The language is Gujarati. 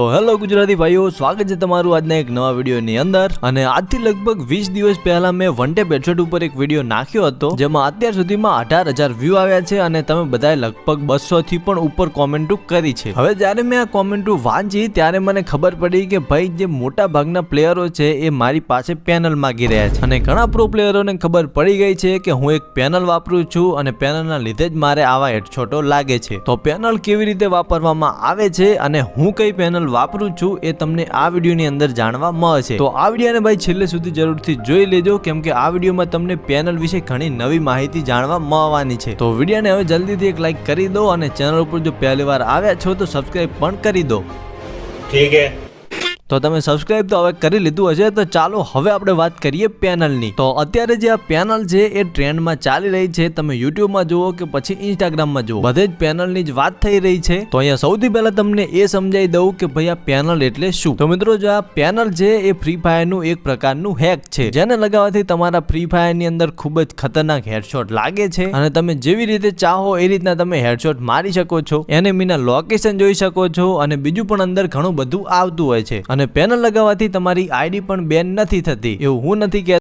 તો હેલો ગુજરાતી ભાઈઓ, સ્વાગત છે તમારું આજના એક નવા વિડીયોની અંદર. અને આજથી લગભગ વીસ દિવસ પહેલા મેં વન ટેપ હેડસેટ ઉપર એક વીડિયો નાખ્યો હતો, જેમાં અત્યાર સુધીમાં અઢાર હજાર વ્યૂ આવ્યા છે અને તમે બધાએ લગભગ બસો થી પણ ઉપર કોમેન્ટો કરી છે. હવે જ્યારે મેં આ કોમેન્ટો વાંચી, ત્યારે મને ખબર પડી કે ભાઈ, જે મોટા ભાગના પ્લેયરો છે, એ મારી પાસે પેનલ માગી રહ્યા છે. અને ઘણા પ્રો પ્લેયરોને ખબર પડી ગઈ છે કે હું એક પેનલ વાપરું છું અને પેનલના લીધે જ મારે આવા હેડશોટો લાગે છે. તો પેનલ કેવી રીતે વાપરવામાં આવે છે અને હું કઈ પેનલ વાપરું છું એ તમને આ વિડીયોની અંદર જાણવા મળશે. તો આ વિડીયોને ભાઈ છેલ્લે સુધી જરૂરથી જોઈ લેજો, કેમ કે આ વિડીયોમાં તમને પેનલ વિશે ઘણી નવી માહિતી જાણવા મળવાની છે. તો વિડીયોને હવે જલ્દીથી એક લાઈક કરી દો અને ચેનલ ઉપર જો પહેલી આવ્યા છો તો સબસ્ક્રાઈબ પણ કરી દો. ઠીક છે તો તમે સબસ્ક્રાઇબ તો હવે કરી લીધું હશે, તો ચાલો હવે આપણે વાત કરીએ પેનલની. તો અત્યારે જે આ પેનલ છે, એ ટ્રેન્ડમાં ચાલી રહી છે. તમે યુટ્યુબમાં જુઓ કે પછી ઇન્સ્ટાગ્રામમાં જુઓ. બધે જ પેનલની જ વાત થઈ રહી છે. તો અહીંયા સૌથી પહેલા તમને એ સમજાવી દઉં કે ભાઈ આ પેનલ એટલે શું? તો મિત્રો, જો આ પેનલ છે, એ ફ્રી ફાયરનું એક પ્રકારનું હેક છે. જેને લગાવવાથી તમારા ફ્રી ફાયરની અંદર ખૂબ જ ખતરનાક હેડશોટ લાગે છે અને તમે જેવી રીતે ચાહો એ રીતના તમે હેડશોટ મારી શકો છો. એનેમીના લોકેશન જોઈ શકો છો અને બીજું પણ અંદર ઘણું બધું આવતું હોય છે. અને પેનલ લગાવવાથી તમારી આઈડી પણ બેન નથી થતી. એવું હું નથી કહેતો.